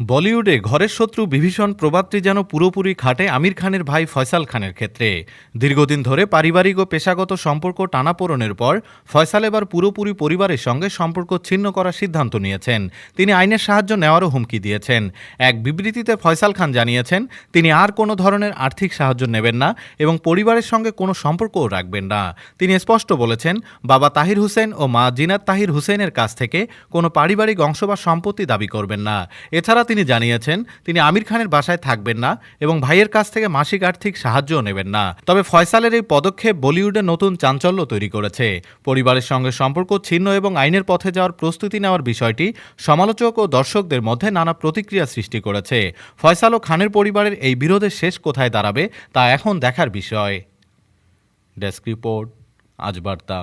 বলিউডে ঘরের শত্রু বিভীষণ প্রবাদটি যেন পুরোপুরি খাটে আমির খানের ভাই ফয়সাল খানের ক্ষেত্রে। দীর্ঘদিন ধরে পারিবারিক ও পেশাগত সম্পর্ক টানাপোড়নের পর, ফয়সাল এবার পুরোপুরি পরিবারের সঙ্গে সম্পর্ক ছিন্ন করার সিদ্ধান্ত নিয়েছেন। তিনি আইনের সাহায্য নেওয়ারও হুমকি দিয়েছেন। এক বিবৃতিতে ফয়সাল খান জানিয়েছেন, তিনি আর কোনো ধরনের আর্থিক সাহায্য নেবেন না এবং পরিবারের সঙ্গে কোনো সম্পর্কও রাখবেন না। তিনি স্পষ্ট বলেছেন, বাবা তাহির হোসেন ও মা জিনাত তাহির হুসেনের কাছ থেকে কোনো পারিবারিক অংশ বা সম্পত্তি দাবি করবেন না। এছাড়া তিনি জানিয়েছেন, তিনি আমির খানের বাসায় থাকবেন না এবং ভাইয়ের কাছ থেকে মাসিক আর্থিক সাহায্যও নেবেন না। তবে ফয়সালের এই পদক্ষেপ বলিউডে নতুন চাঞ্চল্য তৈরি করেছে। পরিবারের সঙ্গে সম্পর্ক ছিন্ন এবং আইনের পথে যাওয়ার প্রস্তুতি নেওয়ার বিষয়টি সমালোচক ও দর্শকদের মধ্যে নানা প্রতিক্রিয়া সৃষ্টি করেছে। ফয়সাল ও খানের পরিবারের এই বিরোধের শেষ কোথায় দাঁড়াবে তা এখন দেখার বিষয়। ডেস্ক রিপোর্ট, আজ বার্তা।